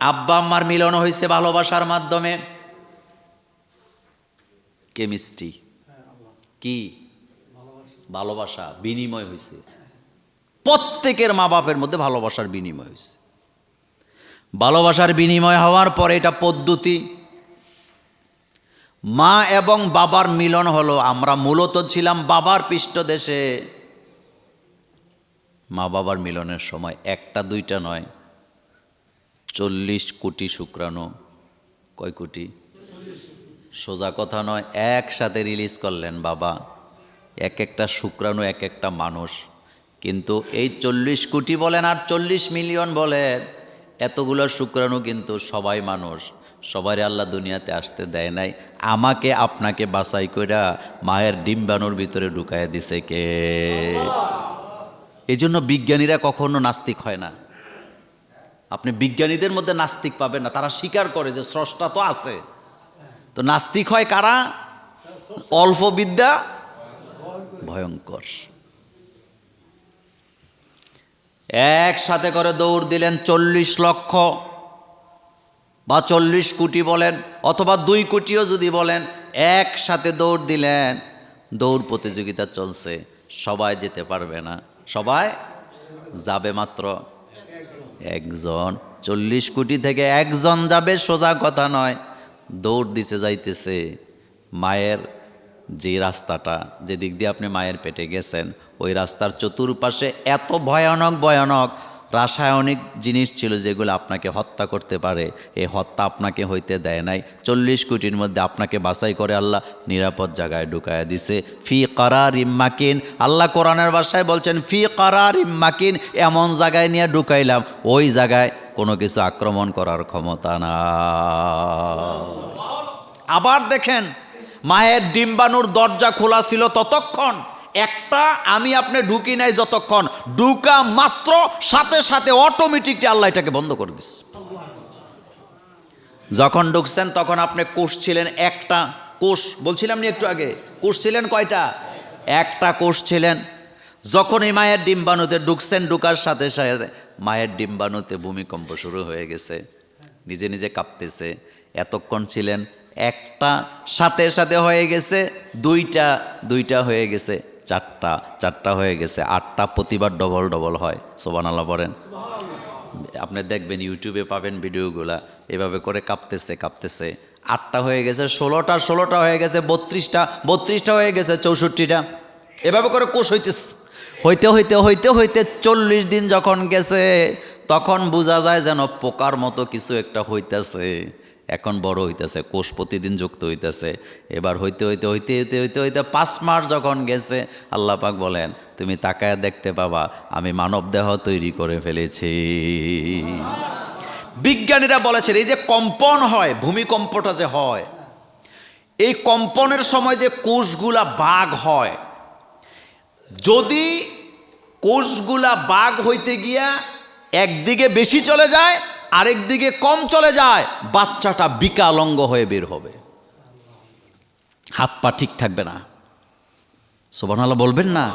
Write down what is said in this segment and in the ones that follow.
আব্বা আম্মার মিলন হয়েছে ভালোবাসার মাধ্যমে। কেমিস্ট্রি কি? ভালোবাসা, বিনিময় হয়েছে। প্রত্যেকের মা বাপের মধ্যে ভালোবাসার বিনিময় হয়েছে। ভালোবাসার বিনিময় হওয়ার পরে এটা পদ্ধতি। মা এবং বাবার মিলন হলো, আমরা মূলত ছিলাম বাবার পৃষ্ঠদেশে। মা বাবার মিলনের সময় একটা, দুইটা নয়। চল্লিশ কোটি শুক্রাণু। কয় কোটি? সোজা কথা নয় একসাথে রিলিজ করলেন বাবা। এক একটা শুক্রাণু এক একটা মানুষ। কিন্তু এই চল্লিশ কোটি বলেন আর চল্লিশ মিলিয়ন বলেন এতগুলো শুক্রাণু কিন্তু সবাই মানুষ। সবাই আল্লাহ দুনিয়াতে আসতে দেয় নাই। আমাকে আপনাকে বাছাই কইরা মায়ের ডিম্বাণুর ভিতরে ঢুকায় দিছে কে? এই জন্য বিজ্ঞানীরা কখনো নাস্তিক হয় না। আপনি বিজ্ঞানীদের মধ্যে নাস্তিক পাবেন না। তারা স্বীকার করে যে স্রষ্টা তো আছে। তো নাস্তিক হয় কারা? অল্প বিদ্যা, ভয়ঙ্কর। একসাথে করে দৌড় দিলেন চল্লিশ লক্ষ বা চল্লিশ কোটি বলেন, অথবা দুই কোটিও যদি বলেন, একসাথে দৌড় দিলেন, দৌড় প্রতিযোগিতা চলছে। সবাই যেতে পারবে না। সবাই যাবে মাত্র। একজন, চল্লিশ কোটি থেকে একজন যাবে, সোজা কথা নয়। দৌড় দিছে, যাইতেছে। মায়ের যে রাস্তাটা, যেদিক দিয়ে আপনি মায়ের পেটে গেছেন, ওই রাস্তার চতুর্পাশে এত ভয়ানক ভয়ানক রাসায়নিক জিনিস ছিল যেগুলো আপনাকে হত্যা করতে পারে। এই হত্যা আপনাকে হইতে দেয় নাই। চল্লিশ কোটির মধ্যে আপনাকে বাছাই করে আল্লাহ নিরাপদ জায়গায় ঢুকায় দিছে। ফি কারার ইম্মাকিন আল্লাহ কোরআনের ভাষায় বলছেন, ফি কারার ইম্মাকিন এমন জায়গায় নিয়ে ঢুকাইলাম, ওই জায়গায় কোনো কিছু আক্রমণ করার ক্ষমতা না আবার দেখেন, মায়ের ডিম্বাণুর দরজা খোলা ছিল ততক্ষণ। একটা আমি আপনি ঢুকি নাই যতক্ষণ, ঢুকা মাত্র সাথে সাথে অটোমেটিকলি আল্লাহ এটাকে বন্ধ করে দিস যখন ঢুকছেন তখন আপনি কোষ ছিলেন একটা কোষ, বলছিলাম নি একটু আগে, কোষ ছিলেন কয়টা? একটা কোষ ছিলেন। যখন এই মায়ের ডিম্বাণুতে ঢুকছেন, ঢুকার সাথে সাথে মায়ের ডিম্বাণুতে ভূমিকম্প শুরু হয়ে গেছে, নিজে নিজে কাঁপতেছে, এতক্ষণ ছিলেন একটা, সাথে সাথে হয়ে গেছে দুইটা দুইটা হয়ে গেছে। চারটা চারটা হয়ে গেছে, আটটা প্রতিবার ডবল ডবল হয়। সোবান আল্লাহ বলেন। আপনি দেখবেন ইউটিউবে পাবেন ভিডিওগুলা, এভাবে করে কাঁপতেছে কাঁপতেছে। আটটা হয়ে গেছে, ষোলোটা ষোলোটা হয়ে গেছে, বত্রিশটা বত্রিশটা হয়ে গেছে, চৌষট্টিটা। এভাবে করে কোষ হইতেছে। হইতে হইতে হইতে হইতে চল্লিশ দিন যখন গেছে, তখন বোঝা যায় যেন পোকার মতো কিছু একটা হইতেছে। এখন বড় হইতেছে, কোষ প্রতিদিন যুক্ত হইতেছে। এবার হইতে হইতে হইতে হইতে হইতে হইতে পাঁচ মাস যখন গেছে, আল্লাহ পাক বলেন, তুমি তাকায় দেখতে পাবা, আমি মানব দেহ তৈরি করে ফেলেছি। বিজ্ঞানীরা বলেছেন, এই যে কম্পন হয়, ভূমিকম্পটা যে হয়, এই কম্পনের সময় যে কোষগুলা বাঘ হয়, যদি কোষগুলা বাঘ হইতে গিয়া একদিকে বেশি চলে যায় আরেক দিকে কম চলে যায়, বাচ্চাটা বিকালঙ্গ হয়ে বের হবে। হাত পা ঠিক থাকবে না। সোবানাল্লাহ বলবেন না।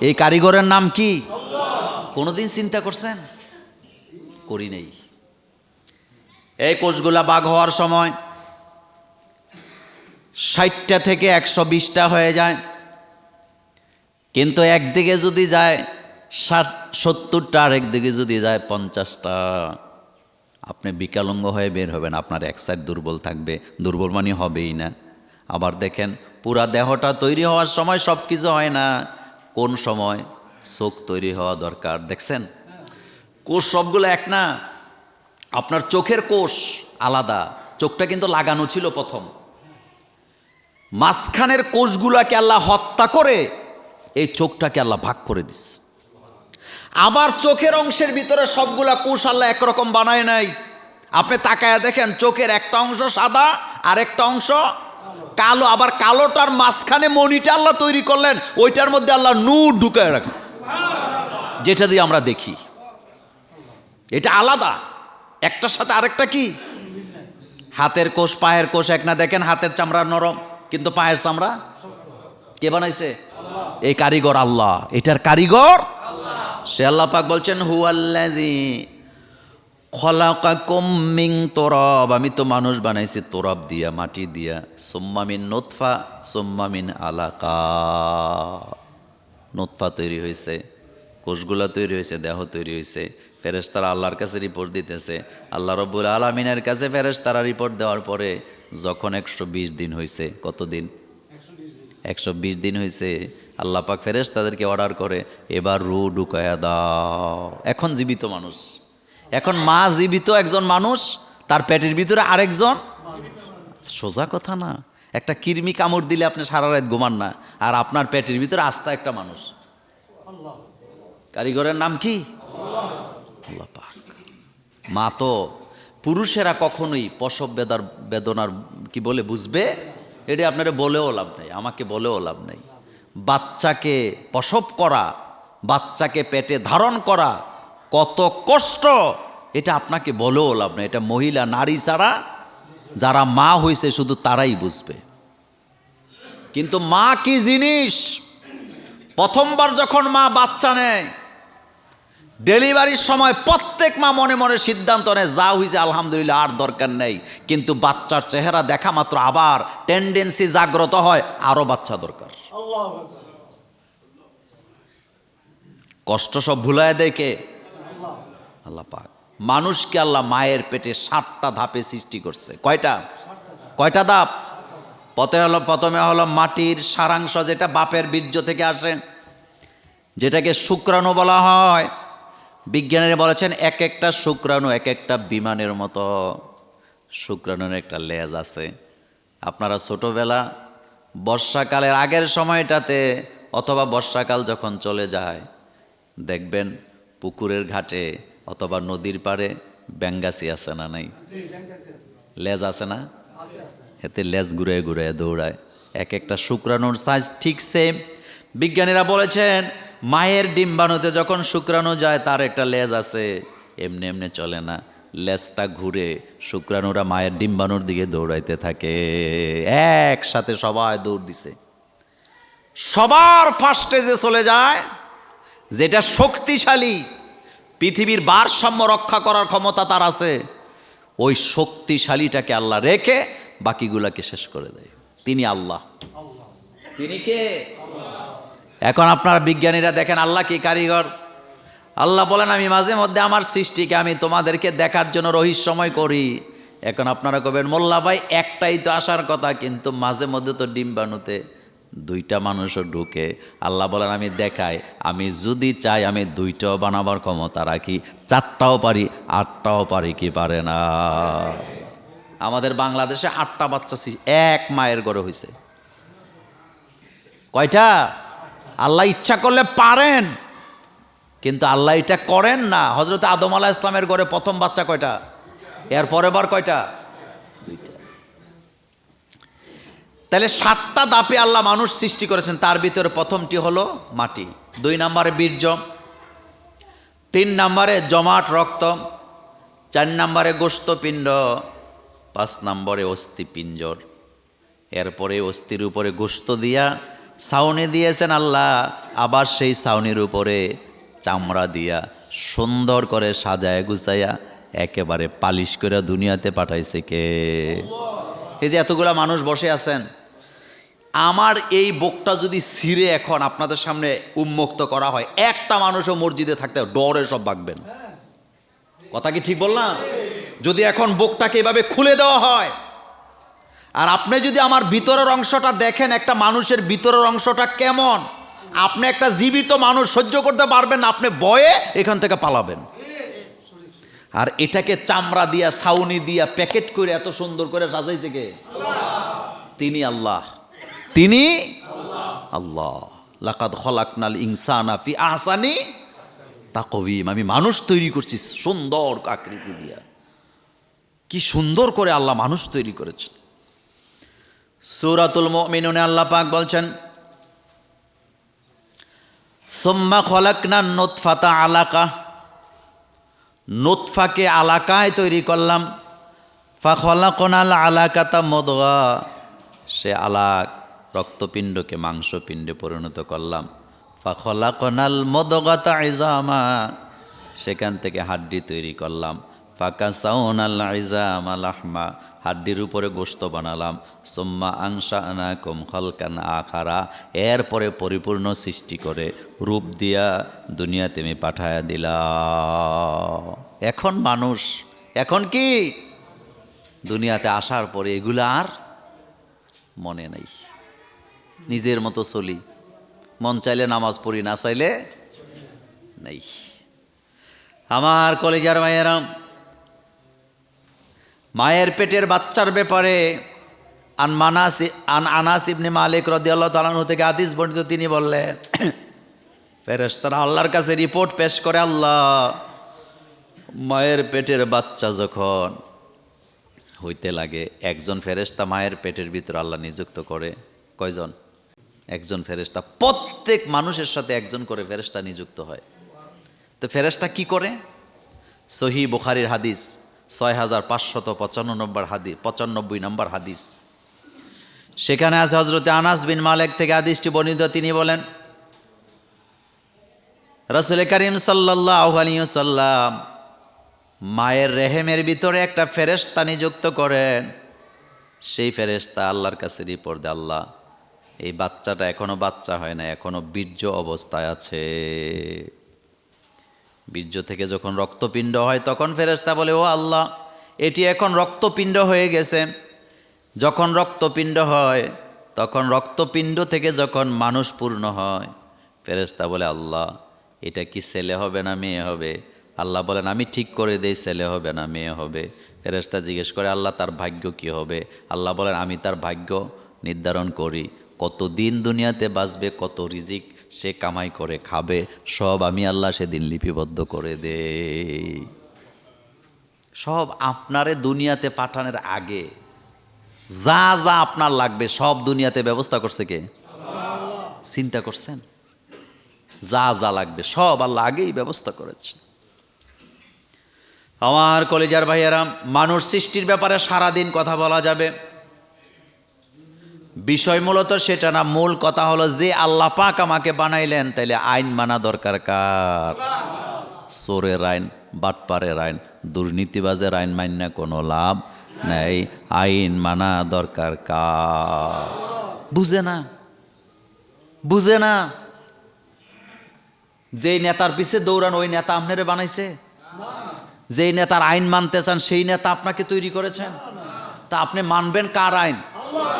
এই কারিগরের নাম কি? কোনোদিন চিন্তা করছেন? করি নেই। এই কোষগুলা বাঘ হওয়ার সময় ষাটটা থেকে একশো বিশটা হয়ে যায়। কিন্তু একদিকে যদি যায় ষাট, সত্তরটা, আরেকদিকে যদি যায় পঞ্চাশটা। আপনি বিকালঙ্গ হয়ে বের হবেন, আপনার এক সাইড দুর্বল থাকবে, দুর্বল মানে হবেই না। আবার দেখেন, পুরা দেহটা তৈরি হওয়ার সময় সব কিছু হয় না। কোন সময়? চোখ তৈরি হওয়া দরকার, দেখছেন? কোষ সবগুলো এক না, আপনার চোখের কোষ আলাদা, চোখটা কিন্তু লাগানো ছিল প্রথম। মাঝখানের কোষগুলাকে আল্লাহ হত্যা করে, এই চোখটাকে আল্লাহ ভাগ করে দিস আবার চোখের অংশের ভিতরে সবগুলা কোষ আল্লাহ একরকম বানায় নাই। আপনি তাকায় দেখেন, চোখের একটা অংশ সাদা আর একটা অংশ কালো। আবার কালোটার মাঝখানে মনিটা আল্লাহ তৈরি করলেন, ওইটার মধ্যে আল্লাহ নূর ঢুকায় রাখছে। যেটা দিয়ে আমরা দেখি। এটা আলাদা। একটার সাথে আরেকটা কি? হাতের কোষ, পায়ের কোষ এক না। দেখেন হাতের চামড়া নরম, কিন্তু পায়ের চামড়া কে বানাইছে? এই কারিগর আল্লাহ। এটার কারিগর সে আল্লাহ পাক বলছেন হু আল্লাজি খলাকাকুম মিং তোরব। আমি তো মানুষ বানাইছি তোরব দিয়া, মাটি দিয়া। সোম্মামিন নোৎফা সোম্মামিন আলাকা। নোৎফা তৈরি হয়েছে কোষগুলা তৈরি হয়েছে দেহ তৈরি হয়েছে ফেরেশতারা আল্লাহর কাছে রিপোর্ট দিতেছে। আল্লাহ রব্বুল আলমিনের কাছে ফেরেশতারা রিপোর্ট দেওয়ার পরে যখন একশো বিশ দিন হয়েছে কত দিন। একশো বিশ দিন হয়েছে আল্লাহ পাক ফেরেশ তাদেরকে অর্ডার করে, এবার রু ঢুকায়া দাও। এখন জীবিত মানুষ। এখন মা জীবিত একজন মানুষ, তার পেটের ভিতরে আরেকজন সোজা কথা না। একটা কিরমি কামড় দিলে আপনি সারা রাত ঘুমান না, আর আপনার পেটের ভিতরে আস্থা একটা মানুষ। কারিগরের নাম কি? মা তো পুরুষেরা কখনোই প্রসব বেদার বেদনার কি বলে বুঝবে? এটা আপনারা বলেও লাভ নেই, আমাকে বলেও লাভ নেই। বাচ্চাকে প্রসব করা, বাচ্চাকে পেটে ধারণ করা, কত কষ্ট! এটা আপনাকে বলেও লাভ নেই। এটা মহিলা, নারী ছাড়া যারা মা হয়েছে শুধু তারাই বুঝবে। কিন্তু মা কি জিনিস? প্রথমবার যখন মা বাচ্চা নেয় ডেলিভারির সময় প্রত্যেক মা মনে মনে সিদ্ধান্ত নেয় যা হয়েছে আলহামদুলিল্লাহ আর দরকার নেই। কিন্তু বাচ্চার চেহারা দেখা মাত্র আবার টেন্ডেন্সি জাগ্রত হয় আরও বাচ্চা দরকার। কষ্ট সব ভুলায় দেয় কে? আল্লাহ পাক। মানুষকে আল্লাহ মায়ের পেটে সাতটা ধাপে সৃষ্টি করছে। কয়টা? কয়টা ধাপ? পথে হলো প্রথমে হলো মাটির সারাংশ যেটা বাপের বীর্য থেকে আসে যেটাকে শুক্রাণু বলা হয়। বিজ্ঞানীরা বলেছেন এক একটা শুক্রাণু এক একটা বিমানের মতো। শুক্রাণুর একটা লেজ আছে। আপনারা ছোটোবেলা বর্ষাকালের আগের সময়টাতে অথবা বর্ষাকাল যখন চলে যায়, দেখবেন পুকুরের ঘাটে অথবা নদীর পাড়ে ব্যাঙ্গাসি আছে না নাই? লেজ আছে না? এতে লেজ ঘুরে ঘুরে দৌড়ায়। এক একটা শুক্রাণুর সাইজ ঠিক সেম বিজ্ঞানীরা বলেছেন মায়ের ডিম্বাণুতে যখন শুক্রাণু যায়, তার একটা লেজ আছে। এমনি এমনি চলে না। লেজটা ঘুরে শুক্রাণুরা মায়ের ডিম্বাণুর দিকে দৌড়াইতে থাকে। একসাথে সবাই দৌড় দিছে। সবার ফার্স্টে যে চলে যায়, যেটা শক্তিশালী, পৃথিবীর ভারসাম্য রক্ষা করার ক্ষমতা তার আছে। ওই শক্তিশালীটাকে আল্লাহ রেখে বাকিগুলাকে শেষ করে দেয়। তিনি আল্লাহ। তিনি কে? এখন আপনারা বিজ্ঞানীরা দেখেন আল্লাহ কি কারিগর? আল্লাহ বলেন, আমি মাঝে মধ্যে আমার সৃষ্টিকে আমি তোমাদেরকে দেখার জন্য রহস্যময় করি। এখন আপনারা কবেন, মোল্লা ভাই, একটাই তো আসার কথা, কিন্তু মাঝে মধ্যে তো ডিম্বাণুতে দুইটা মানুষও ঢুকে। আল্লাহ বলেন, আমি দেখাই, আমি যদি চাই আমি দুইটাও বানাবার ক্ষমতা রাখি, চারটাও পারি, আটটাও পারি কি পারে না? আমাদের বাংলাদেশে আটটা বাচ্চা এক মায়ের গড়ে হয়েছে কয়টা? আল্লাহ ইচ্ছা করলে পারেন, কিন্তু আল্লাহ এটা করেন না। হজরত আদম আলাহ ইসলামের ঘরে প্রথম বাচ্চা কয়টা? এর পরের বার কয়টা? দুইটা। তাহলে সাতটা দাপে আল্লাহ মানুষ সৃষ্টি করেছেন। তার ভিতরে প্রথমটি হলো মাটি, দুই নম্বরে বীর্য তিন নম্বরে জমাট রক্ত, চার নম্বরে গোস্তপিণ্ড পাঁচ নম্বরে অস্থিপিঞ্জর। এরপরে অস্থির উপরে গোস্ত দিয়া ছাউনি দিয়েছেন আল্লাহ, আবার সেই ছাউনির উপরে চামড়া দিয়া সুন্দর করে সাজায় গুছাইয়া একেবারে পালিশ করে দুনিয়াতে পাঠাইছে কে? এই যে এতগুলা মানুষ বসে আছেন, আমার এই বুকটা যদি ছিঁড়ে এখন আপনাদের সামনে উন্মুক্ত করা হয়, একটা মানুষও মসজিদে থাকতে ডরে সব বাঁকবেন কথা কি ঠিক বললাম? যদি এখন বুকটাকে এভাবে খুলে দেওয়া হয় আর আপনি যদি আমার ভিতরের অংশটা দেখেন, একটা মানুষের ভিতরের অংশটা কেমন? আপনি একটা জীবিত মানুষ, সহ্য করতে পারবেন আপনি বয়ে এখান থেকে পালাবেন। আর এটাকে চামড়া দিয়া, ছাউনি দিয়া, প্যাকেট করে এত সুন্দর করে সাজাইছে কে? তিনি আল্লাহ। তিনি আল্লাহ। লাকাদ খলাকনাল ইনসানা ফি আহসানি তাকবিম আমি মানুষ তৈরি করছি সুন্দর আকৃতি দিয়া। কি সুন্দর করে আল্লাহ মানুষ তৈরি করেছেন। সূরাতুল মুমিনুনে আল্লাহ পাক বলছেন, সোম্মা খলাকনা নোৎফাতা আলাকা। নোৎফাকে আলাকায় তৈরি করলাম, ফা খলাকনাল আলাকাতা মদগা। সে আলাক, রক্তপিণ্ডকে মাংসপিণ্ডে পরিণত করলাম, ফা খলাকনাল মদগাতা ইজামা। সেখান থেকে হাড্ডি তৈরি করলাম ফাঁকা সাউন আল্লাহ ইজাম আলাহমা হাড্ডির উপরে গোস্ত বানালাম। সোম্মা আংসা আনা কম হলকান আখারা, এরপরে পরিপূর্ণ সৃষ্টি করে রূপ দিয়া দুনিয়াতে আমি পাঠায়া দিলাম। এখন মানুষ, এখন কি? দুনিয়াতে আসার পরে এগুলো আর মনে নেই। নিজের মতো চলি। মন চাইলে নামাজ পড়ি, না চাইলে নেই। আমার কলেজার মায়েরাম মায়ের পেটের বাচ্চার ব্যাপারে আন মানাসি, আন আনাস ইবনে মালিক রদিয়াল্লাহ তালানহু থেকে আদিস বর্ণিত, তিনি বললেন, ফেরেশতারা আল্লাহর কাছে রিপোর্ট পেশ করে, আল্লাহ, মায়ের পেটের বাচ্চা যখন হইতে লাগে, একজন ফেরেশতা মায়ের পেটের ভিতরে আল্লাহ নিযুক্ত করে, কয়জন? একজন ফেরেশতা, প্রত্যেক মানুষের সাথে একজন করে ফেরেশতা নিযুক্ত হয়। তো ফেরেশতা কি করে? সহি বুখারির হাদিস। ছয় হাজার পাঁচশত পঁচান্ন নম্বর হাদিস পঁচানব্বই নম্বর হাদিস। সেখানে আছে হজরতে আনাস বিন মালেক থেকে হাদিসটি বর্ণিত। তিনি বলেন, রসুল করিম সাল্লাহ সাল্লাম মায়ের রেহেমের ভিতরে একটা ফেরেশতা নিযুক্ত করেন। সেই ফেরেশতা আল্লাহর কাছে রিপোর্ট আল্লাহ, এই বাচ্চাটা এখনও বাচ্চা হয় না এখনও বীর্য অবস্থায় আছে। বীর্য থেকে যখন রক্তপিণ্ড হয়, তখন ফেরেশতা বলে, ও আল্লাহ, এটি এখন রক্তপিণ্ড হয়ে গেছে। যখন রক্তপিণ্ড হয়, তখন রক্তপিণ্ড থেকে যখন মানুষ পূর্ণ হয়, ফেরেশতা বলে, আল্লাহ, এটা কি ছেলে হবে না মেয়ে হবে? আল্লাহ বলেন, আমি ঠিক করে দেই, ছেলে হবে না মেয়ে হবে। ফেরেশতা জিজ্ঞেস করে, আল্লাহ, তার ভাগ্য কি হবে? আল্লাহ বলেন, আমি তার ভাগ্য নির্ধারণ করি। কত দিন দুনিয়াতে বাঁচবে, কত রিজিক সে কামাই করে খাবে, সব আমি আল্লাহ সেদিন লিপিবদ্ধ করে দেই। সব আপনারে দুনিয়াতে পাঠানোর আগে যা যা আপনার লাগবে, সব দুনিয়াতে ব্যবস্থা করছে কে? চিন্তা করছেন? যা যা লাগবে, সব আল্লাহ আগেই ব্যবস্থা করেছেন। আমার কলেজার ভাইয়েরা, মানুষ সৃষ্টির ব্যাপারে সারাদিন কথা বলা যাবে। বিষয় মূলত সেটা না, মূল কথা হলো যে আল্লাহ পাক আমাকে বানাইলেন, তাইলে আইন মানা দরকার কার? চোরের আইন, বাটপারের আইন, দুর্নীতিবাজের আইন মান্য কোনো লাভ নেই, আইন মানা দরকার কার? বুঝে না বুঝে না। যেই নেতার পিছে দৌড়ান, ওই নেতা আপনারে বানাইছে? যেই নেতার আইন মানতে চান, সেই নেতা আপনাকে তৈরি করেছেন? তা আপনি মানবেন কার আইন?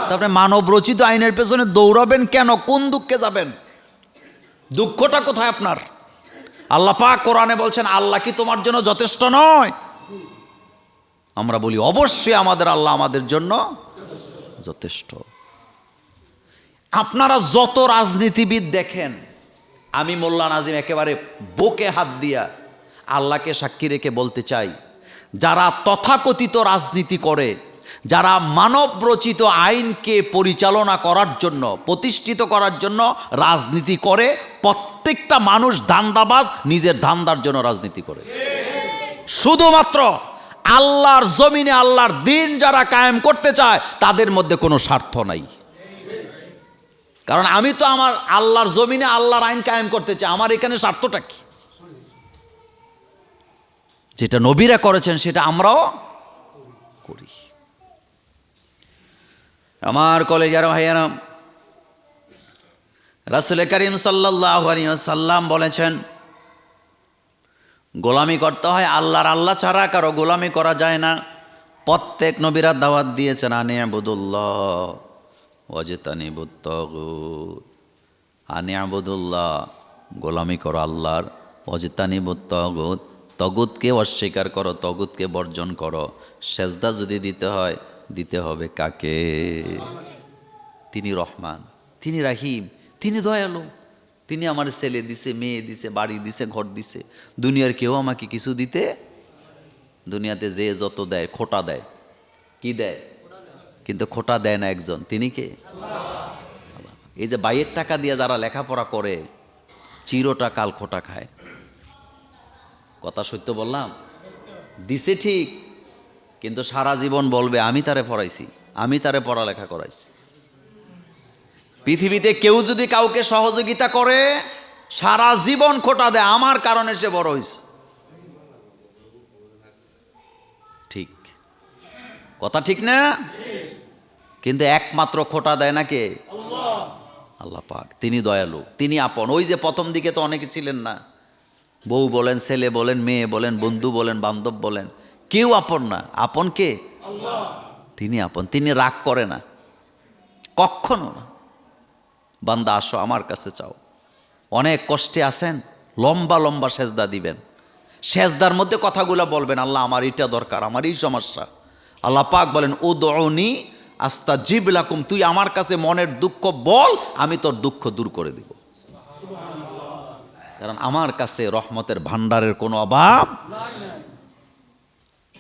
তা আপনি মানব রচিত আইনের পেছনে দৌড়াবেন কেন? কোন দুঃখে যাবেন? দুঃখটা কোথায় আপনার? আল্লাহ পাক কোরআনে বলছেন, আল্লাহ কি তোমার জন্য যথেষ্ট নয়? আমরা বলি, অবশ্যই আমাদের আল্লাহ আমাদের জন্য যথেষ্ট। আপনারা যত রাজনীতিবিদ দেখেন, আমি মোল্লা নাজিম একেবারে বুকে হাত দিয়া আল্লাহকে সাক্ষী রেখে বলতে চাই, যারা তথাকথিত রাজনীতি করে যারা মানব রচিত আইনকে পরিচালনা করার জন্য, প্রতিষ্ঠিত করার জন্য রাজনীতি করে, প্রত্যেকটা মানুষ ধান্দাবাজ, নিজের ধান্দার জন্য রাজনীতি করে। শুধুমাত্র আল্লাহর জমিনে আল্লাহর দিন যারা কায়েম করতে চায়, তাদের মধ্যে কোনো স্বার্থ নাই। কারণ আমি তো আমার আল্লাহর জমিনে আল্লাহর আইন কায়েম করতে চাই, আমার এখানে স্বার্থটা কি? যেটা নবীরা করেছেন, সেটা আমরাও আমার কলেজের ভাইয়ারা রাসুল করিম সাল্লাহ সাল্লাম বলেছেন, গোলামি করতে হয় আল্লাহর আল্লাহ ছাড়া, কারও গোলামি করা যায় না। প্রত্যেক নবীরা দাওয়াত দিয়েছেন, আনে আবুদুল্লাহ অজেতানি বুত্তগুত। আনে আবুদুল্লাহ, গোলামি করো আল্লাহর অজেতানি বুত্তগুত। তগুতকে অস্বীকার করো, তগুতকে বর্জন করো। সেজদা যদি দিতে হয় দিতে হবে কাকে? তিনি রহমান, তিনি রাহিম, তিনি দয়ালু। তিনি আমার ছেলে দিছে, মেয়ে দিছে, বাড়ি দিছে, ঘর দিছে। দুনিয়ার কেউ আমাকে কিছু দিতে, দুনিয়াতে যে যত দেয়, খোটা দেয়। কি দেয়? কিন্তু খোটা দেয় না একজন। তিনি কে? এই যে বাইয়ের টাকা দিয়ে যারা লেখাপড়া করে, চিরটা কাল খোটা খায়। কথা সত্য বললাম? দিছে ঠিক কিন্তু সারা জীবন বলবে, আমি তারে পড়াইছি, আমি তারে পড়ালেখা করাইছি। পৃথিবীতে কেউ যদি কাউকে সহযোগিতা করে, সারা জীবন খোটা দেয়, আমার কারণে সে বড় হয়েছে ঠিক। কথা ঠিক না? কিন্তু একমাত্র খোটা দেয় না কে? আল্লাহ পাক, তিনি দয়ালু, তিনি আপন। ওই যে প্রথম দিকে তো অনেকে ছিলেন না। বউ বলেন, ছেলে বলেন, মেয়ে বলেন, বন্ধু বলেন, বান্ধব বলেন কেউ আপন না। আপন কে? তিনি আপন। তিনি রাগ করে না। কখনো না। বান্দা, আসো আমার কাছে চাও। অনেক কষ্টে আছেন, লম্বা লম্বা সেজদা দিবেন। সেজদার মধ্যে কথাগুলো বলবেন, আল্লাহ, আমার এটা দরকার, আমার এই সমস্যা। আল্লাহ পাক বলেন ও দৌনি আস্তা জিবলাকুম তুই আমার কাছে মনের দুঃখ বল, আমি তোর দুঃখ দূর করে দিব। কারণ আমার কাছে রহমতের ভান্ডারের কোনো অভাব